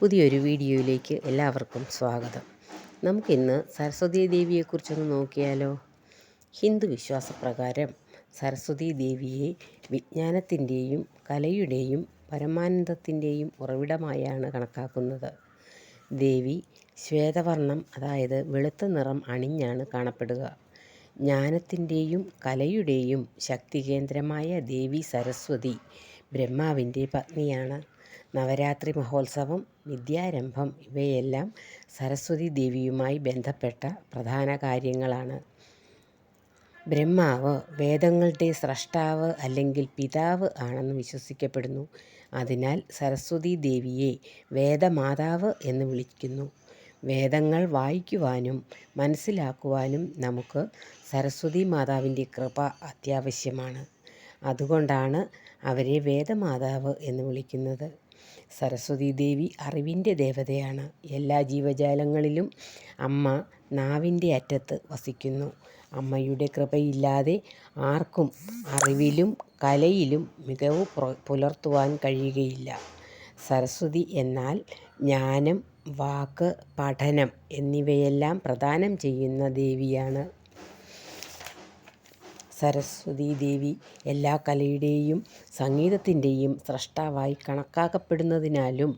പുതിയൊരു വീഡിയോയിലേക്ക് എല്ലാവർക്കും സ്വാഗതം. നമുക്കിന്ന് സരസ്വതി ദേവിയെക്കുറിച്ചൊന്ന് നോക്കിയാലോ? ഹിന്ദു വിശ്വാസപ്രകാരം സരസ്വതി ദേവിയെ വിജ്ഞാനത്തിന്റെയും കലയുടെയും പരമാനന്ദത്തിന്റെയും ഉറവിടമായാണ് കണക്കാക്കുന്നത്. ദേവി ശ്വേതവർണം അതായത് വെളുത്ത നിറം അണിഞ്ഞാണ് കാണപ്പെടുക. ജ്ഞാനത്തിന്റെയും കലയുടെയും ശക്തികേന്ദ്രമായ ദേവി സരസ്വതി ബ്രഹ്മാവിന്റെ പത്നിയാണ്. നവരാത്രി മഹോത്സവം വിദ്യാരംഭം ഇവയെല്ലാം സരസ്വതി ദേവിയുമായി ബന്ധപ്പെട്ട പ്രധാന കാര്യങ്ങളാണ്. ബ്രഹ്മാവ് വേദങ്ങളുടെ സ്രഷ്ടാവ് അല്ലെങ്കിൽ പിതാവ് ആണെന്ന് വിശ്വസിക്കപ്പെടുന്നു. അതിനാൽ സരസ്വതി ദേവിയെ വേദമാതാവ് എന്ന് വിളിക്കുന്നു. വേദങ്ങൾ വായിക്കുവാനും മനസ്സിലാക്കുവാനും നമുക്ക് സരസ്വതി മാതാവിന്റെ കൃപ അത്യാവശ്യമാണ്. അതുകൊണ്ടാണ് അവരെ വേദമാതാവ് എന്ന് വിളിക്കുന്നത്. സരസ്വതി ദേവി അറിവിന്റെ ദേവതയാണ്. എല്ലാ ജീവജാലങ്ങളിലും അമ്മ നാവിന്റെ അറ്റത്ത് വസിക്കുന്നു. അമ്മയുടെ കൃപയില്ലാതെ ആർക്കും അറിവിലും കലയിലും മികവ് പുലർത്തുവാൻ കഴിയുകയില്ല. സരസ്വതി എന്നാൽ ജ്ഞാനം വാക്ക് പഠനം എന്നിവയെല്ലാം പ്രദാനം ചെയ്യുന്ന ദേവിയാണ്. സരസ്വതി ദേവി എല്ലാ കലയുടെയും സംഗീതത്തിന്റെയും സ്രഷ്ടാവായി കണക്കാക്കപ്പെടുന്നതിനാലും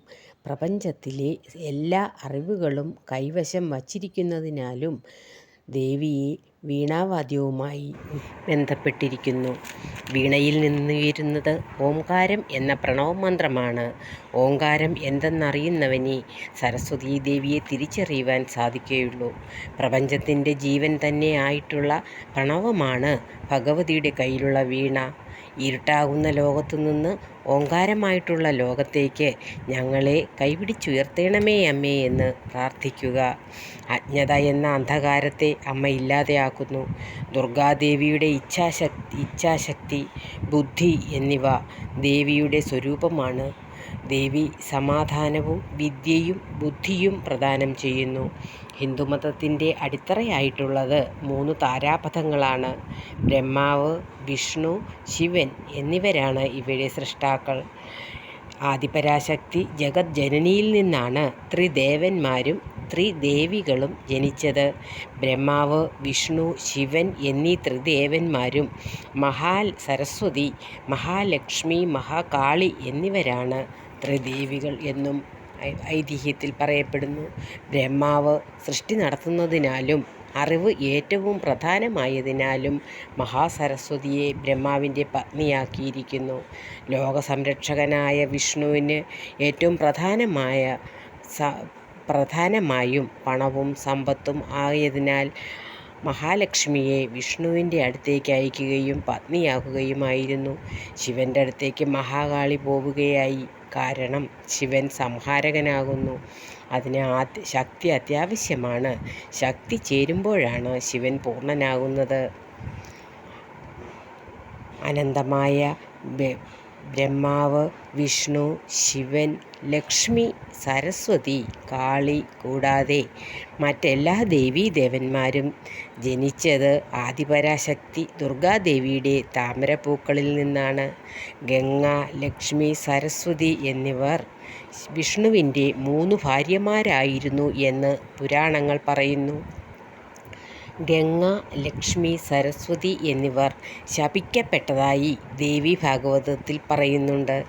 പ്രപഞ്ചത്തിലെ എല്ലാ അറിവുകളും കൈവശം വച്ചിരിക്കുന്നതിനാലും ദേവിയെ വീണാവാദ്യവുമായി ബന്ധപ്പെട്ടിരിക്കുന്നു. വീണയിൽ നിന്നുയരുന്നത് ഓംകാരം എന്ന പ്രണവമന്ത്രമാണ് ഓംകാരം എന്തെന്നറിയുന്നവനെ സരസ്വതീ ദേവിയെ തിരിച്ചറിയുവാൻ സാധിക്കുകയുള്ളൂ. പ്രപഞ്ചത്തിന്റെ ജീവൻ തന്നെ ആയിട്ടുള്ള പ്രണവമാണ് ഭഗവതിയുടെ കയ്യിലുള്ള വീണ. ഇരുട്ടാകുന്ന ലോകത്തു നിന്ന് ഓങ്കാരമായിട്ടുള്ള ലോകത്തേക്ക് ഞങ്ങളെ കൈപിടിച്ചുയർത്തേണമേ അമ്മേ എന്ന് പ്രാർത്ഥിക്കുക. അജ്ഞത എന്ന അന്ധകാരത്തെ അമ്മ ഇല്ലാതെയാക്കുന്നു. ദുർഗാദേവിയുടെ ഇച്ഛാശക്തി ഇച്ഛാശക്തി ബുദ്ധി എന്നിവ ദേവിയുടെ സ്വരൂപമാണ്. ദേവി സമാധാനവും വിദ്യയും ബുദ്ധിയും പ്രദാനം ചെയ്യുന്നു. ഹിന്ദുമതത്തിന്റെ അടിത്തറയായിട്ടുള്ളത് മൂന്ന് താരാപഥങ്ങളാണ്. ബ്രഹ്മാവ് വിഷ്ണു ശിവൻ എന്നിവരാണ് ഇവയുടെ സൃഷ്ടാക്കൾ. ആദിപരാശക്തി ജഗത് ജനനിയിൽ നിന്നാണ് ത്രിദേവന്മാരും ത്രിദേവികളും ജനിച്ചത്. ബ്രഹ്മാവ് വിഷ്ണു ശിവൻ എന്നീ ത്രിദേവന്മാരും മഹാൽ സരസ്വതി മഹാലക്ഷ്മി മഹാകാളി എന്നിവരാണ്. ത്രിദേവികൾ എന്നും ഐതിഹ്യത്തിൽ പറയപ്പെടുന്നു. ബ്രഹ്മാവ് സൃഷ്ടി നടത്തുന്നതിനാലും അറിവ് ഏറ്റവും പ്രധാനമായതിനാലും മഹാസരസ്വതിയെ ബ്രഹ്മാവിന്റെ പത്നിയാക്കിയിരിക്കുന്നു. ലോകസംരക്ഷകനായ വിഷ്ണുവിന് ഏറ്റവും പ്രധാനമായ പ്രധാനമായും പണവും സമ്പത്തും ആയതിനാൽ മഹാലക്ഷ്മിയെ വിഷ്ണുവിന്റെ അടുത്തേക്ക് അയക്കുകയും പത്നിയാക്കുകയുമായിരുന്നു ശിവന്റെ അടുത്തേക്ക് മഹാകാളി പോവുകയായി. കാരണം ശിവൻ സംഹാരകനാകുന്നു. അതിന് ശക്തി അത്യാവശ്യമാണ്. ശക്തി ചേരുമ്പോഴാണ് ശിവൻ പൂർണനാകുന്നത്. അനന്തമായ ബ്രഹ്മാവ് വിഷ്ണു ശിവൻ ലക്ഷ്മി സരസ്വതി കാളി കൂടാതെ മറ്റെല്ലാ ദേവീദേവന്മാരും ജനിച്ചത് ആദിപരാശക്തി ദുർഗാദേവിയുടെ താമരപ്പൂക്കളിൽ നിന്നാണ്. ഗംഗ ലക്ഷ്മി സരസ്വതി എന്നിവർ വിഷ്ണുവിന്റെ മൂന്ന് ഭാര്യമാരായിരുന്നു എന്ന് പുരാണങ്ങൾ പറയുന്നു. ഗംഗ ലക്ഷ്മി സരസ്വതി എന്നിവർ ശപിക്കപ്പെട്ടതായി ദേവി ഭാഗവതത്തിൽ പറയുന്നുണ്ട്.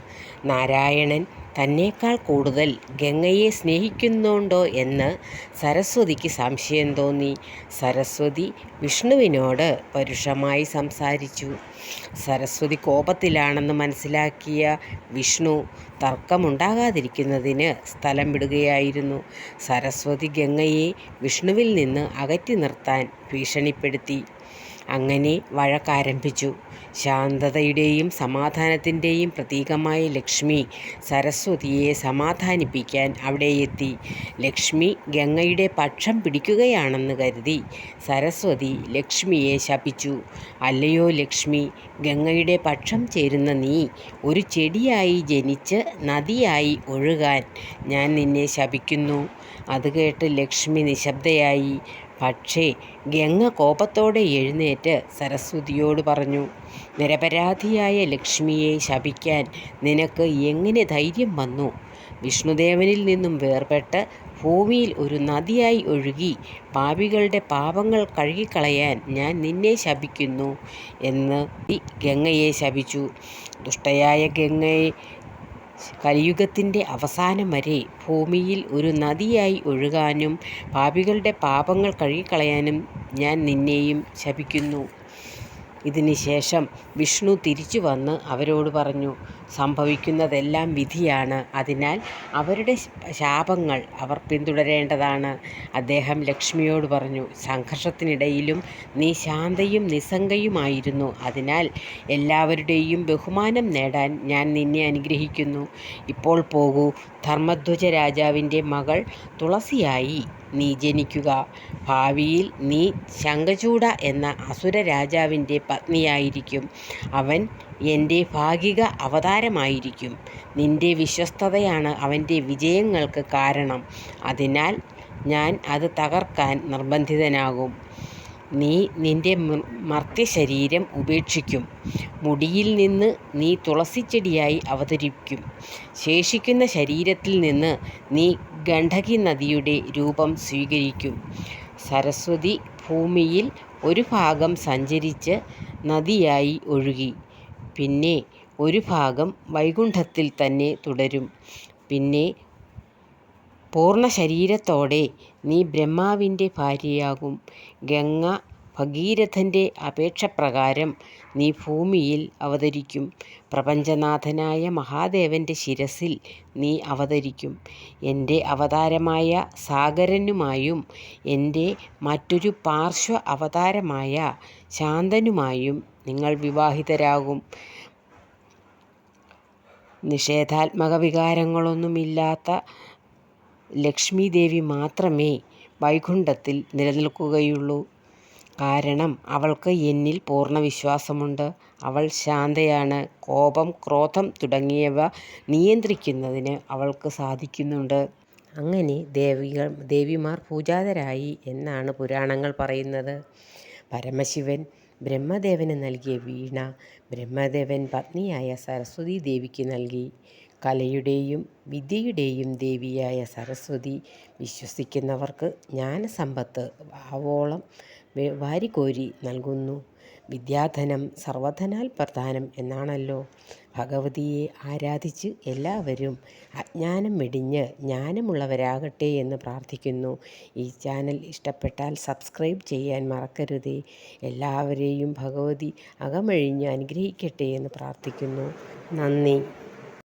നാരായണൻ തന്നേക്കാൾ കൂടുതൽ ഗംഗയെ സ്നേഹിക്കുന്നുണ്ടോ എന്ന് സരസ്വതിക്ക് സംശയം തോന്നി. സരസ്വതി വിഷ്ണുവിനോട് പരുഷമായി സംസാരിച്ചു. സരസ്വതി കോപത്തിലാണെന്ന് മനസ്സിലാക്കിയ വിഷ്ണു തർക്കമുണ്ടാകാതിരിക്കുന്നതിന് സ്ഥലം വിടുകയായിരുന്നു. സരസ്വതി ഗംഗയെ വിഷ്ണുവിൽ നിന്ന് അകറ്റി നിർത്താൻ ഭീഷണിപ്പെടുത്തി. അങ്ങനെ വഴക്കാരംഭിച്ചു. ശാന്തതയുടെയും സമാധാനത്തിന്റെയും പ്രതീകമായ ലക്ഷ്മി സരസ്വതിയെ സമാധാനിപ്പിക്കാൻ അവിടെയെത്തി ലക്ഷ്മി ഗംഗയുടെ പക്ഷം പിടിക്കുകയാണെന്ന് കരുതി സരസ്വതി ലക്ഷ്മിയെ ശപിച്ചു. അല്ലയോ ലക്ഷ്മി ഗംഗയുടെ പക്ഷം ചേരുന്ന നീ ഒരു ചെടിയായി ജനിച്ച് നദിയായി ഒഴുകാൻ ഞാൻ നിന്നെ ശപിക്കുന്നു. അത് കേട്ട് ലക്ഷ്മി നിശബ്ദയായി. പക്ഷേ ഗംഗ കോപത്തോടെ എഴുന്നേറ്റ് സരസ്വതിയോട് പറഞ്ഞു നിരപരാധിയായ ലക്ഷ്മിയെ ശപിക്കാൻ നിനക്ക് എങ്ങനെ ധൈര്യം വന്നു? വിഷ്ണുദേവനിൽ നിന്നും വേർപെട്ട് ഭൂമിയിൽ ഒരു നദിയായി ഒഴുകി പാപികളുടെ പാപങ്ങൾ കഴുകിക്കളയാൻ ഞാൻ നിന്നെ ശപിക്കുന്നു എന്ന് ഗംഗയെ ശപിച്ചു. ദുഷ്ടയായ ഗംഗയെ കലിയുഗത്തിന്റെ അവസാനം വരെ ഭൂമിയിൽ ഒരു നദിയായി ഒഴുകാനും പാപികളുടെ പാപങ്ങൾ കഴുകിക്കളയാനും ഞാൻ നിന്നെയും ശപിക്കുന്നു. ഇതിന് ശേഷം വിഷ്ണു തിരിച്ചു വന്ന് അവരോട് പറഞ്ഞു സംഭവിക്കുന്നതെല്ലാം വിധിയാണ്. അതിനാൽ അവരുടെ ശാപങ്ങൾ അവർ പിന്തുടരേണ്ടതാണ്. അദ്ദേഹം ലക്ഷ്മിയോട് പറഞ്ഞു സംഘർഷത്തിനിടയിലും നീ ശാന്തയും നിസ്സംഗയുമായിരുന്നു. അതിനാൽ എല്ലാവരുടെയും ബഹുമാനം നേടാൻ ഞാൻ നിന്നെ അനുഗ്രഹിക്കുന്നു. ഇപ്പോൾ പോകൂ. ധർമ്മധ്വജ രാജാവിന്റെ മകൾ തുളസിയായി നീ ജനിക്കുക. ഭാവിയിൽ നീ ശംഖചൂഡ എന്ന അസുര രാജാവിന്റെ പത്നിയായിരിക്കും. അവൻ എന്റെ ഭാഗിക അവതാരമായിരിക്കും. നിന്റെ വിശ്വസ്തതയാണ് അവന്റെ വിജയങ്ങൾക്ക് കാരണം. അതിനാൽ ഞാൻ അത് തകർക്കാൻ നിർബന്ധിതനാകും. നീ നിന്റെ മർത്യശരീരം ഉപേക്ഷിക്കും. മുടിയിൽ നിന്ന് നീ തുളസിച്ചെടിയായി അവതരിക്കും ശേഷിക്കുന്ന ശരീരത്തിൽ നിന്ന് നീ ഗണ്ഡകി നദിയുടെ രൂപം സ്വീകരിക്കും. സരസ്വതി ഭൂമിയിൽ ഒരു ഭാഗം സഞ്ചരിച്ച് നദിയായി ഒഴുകി. പിന്നെ ഒരു ഭാഗം വൈകുണ്ഠത്തിൽ തന്നെ തുടരും. പിന്നെ പൂർണ ശരീരത്തോടെ നീ ബ്രഹ്മാവിന്റെ ഭാര്യയാകും. ഗംഗ ഭഗീരഥന്റെ അപേക്ഷപ്രകാരം നീ ഭൂമിയിൽ അവതരിക്കും. പ്രപഞ്ചനാഥനായ മഹാദേവന്റെ ശിരസിൽ നീ അവതരിക്കും. എന്റെ അവതാരമായ സാഗരനുമായും എന്റെ മറ്റൊരു പാർശ്വ അവതാരമായ ശാന്തനുമായും നിങ്ങൾ വിവാഹിതരാകും. നിഷേധാത്മക വികാരങ്ങളൊന്നുമില്ലാത്ത ലക്ഷ്മീദേവി മാത്രമേ വൈകുണ്ഠത്തിൽ നിലനിൽക്കുകയുള്ളൂ. കാരണം അവൾക്ക് എന്നിൽ പൂർണ വിശ്വാസമുണ്ട് അവൾ ശാന്തയാണ്. കോപം ക്രോധം തുടങ്ങിയവ നിയന്ത്രിക്കുന്നതിന് അവൾക്ക് സാധിക്കുന്നുണ്ട്. അങ്ങനെ ദേവികൾ ദേവിമാർ പൂജാതരായി എന്നാണ് പുരാണങ്ങൾ പറയുന്നത്. പരമശിവൻ ബ്രഹ്മദേവന് നൽകിയ വീണ ബ്രഹ്മദേവൻ പത്നിയായ സരസ്വതി ദേവിക്ക് നൽകി. കലയുടെയും വിദ്യയുടെയും ദേവിയായ സരസ്വതി വിശ്വസിക്കുന്നവർക്ക് ജ്ഞാനസമ്പത്ത് ആവോളം വാരിക്കോരി നൽകുന്നു. വിദ്യാധനം സർവധനാൽ പ്രധാനം എന്നാണല്ലോ. ഭഗവതിയെ ആരാധിച്ച് എല്ലാവരും അജ്ഞാനം മെടിഞ്ഞ് ജ്ഞാനമുള്ളവരാകട്ടെ എന്ന് പ്രാർത്ഥിക്കുന്നു. ഈ ചാനൽ ഇഷ്ടപ്പെട്ടാൽ സബ്സ്ക്രൈബ് ചെയ്യാൻ മറക്കരുതേ. എല്ലാവരെയും ഭഗവതി അകമഴിഞ്ഞ് അനുഗ്രഹിക്കട്ടെ എന്ന് പ്രാർത്ഥിക്കുന്നു. നന്ദി.